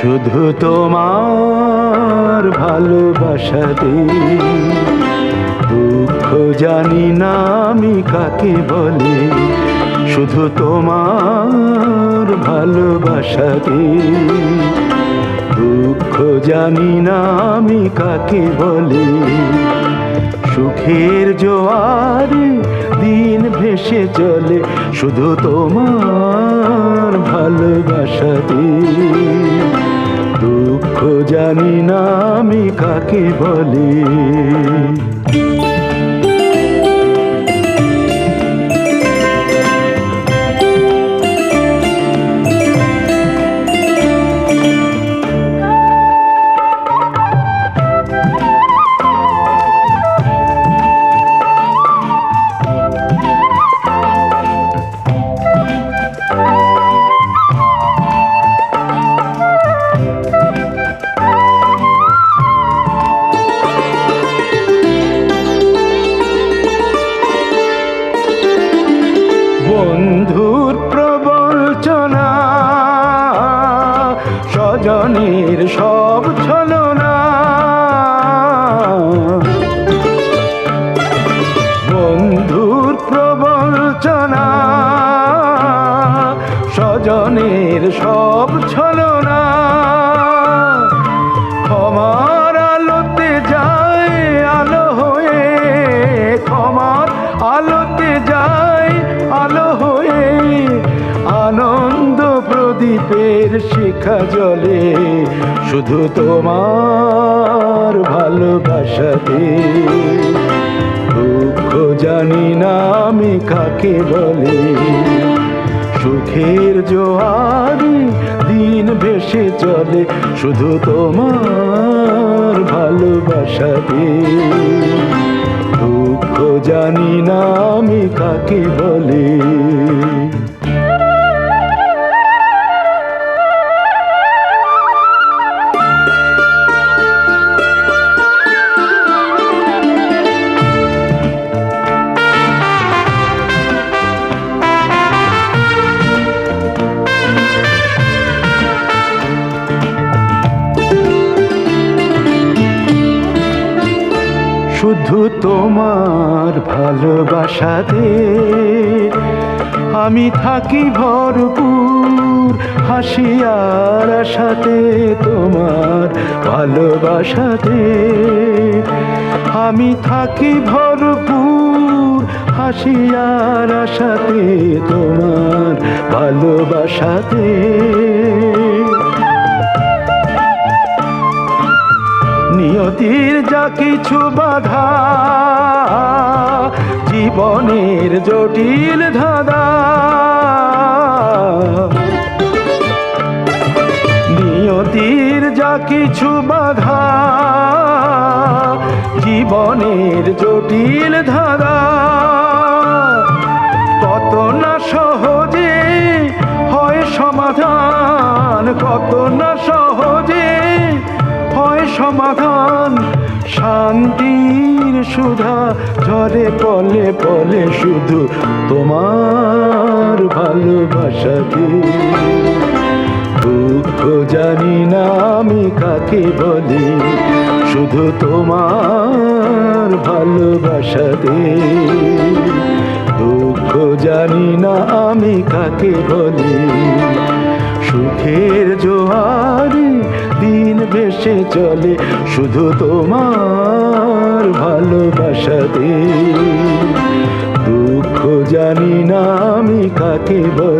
শুধু তোমার ভালোবাসাতে দুঃখ জানি না আমি কাকে বলে। শুধু তোমার ভালোবাসাতে দুঃখ জানি না আমি কাকে বলে। সুখের জোয়ারে দিন ভেসে চলে। শুধু তোমার ভালোবাসাতে দুঃখ জানি না আমি কাকে বলে। স্বজনের সব ছলনা। বন্ধুর প্রবঞ্চনা স্বজনের সব ছলনা। প্রদীপের শিখা জলে, শুধু তোমার ভালোবাসাতে। দুঃখ জানি না আমি কাকে বলে, সুখের জোয়ারে দিন ভেসে চলে, শুধু তোমার ভালোবাসাতে। দুঃখ জানি না আমি কাকে বলে শুধু তোমার ভালোবাসাতে আমি থাকি ভরপুর হাসিয়ার সাথে তোমার ভালোবাসাতে আমি থাকি ভরপুর হাসিয়ার সাথে তোমার ভালোবাসাতে যা কিছু বাধা। জীবনের জটিল ধাঁধা। নিয়তির যা কিছু বাধা, জীবনের জটিল ধাঁধা। কত না সহজে হয় সমাধান, কত না সহজে হয় সমাধান। শান্তির সুধা, ঝরে পলে পলে শুধু তোমার ভালোবাসাতে দুঃখ জানি না আমি কাকে বলি, শুধু তোমার ভালোবাসাতে দুঃখ জানি না আমি কাকে বলি, সুখের ভেসে চলে শুধু তোমার ভালোবাসাতে দুঃখ জানি না আমি কাকে বলি।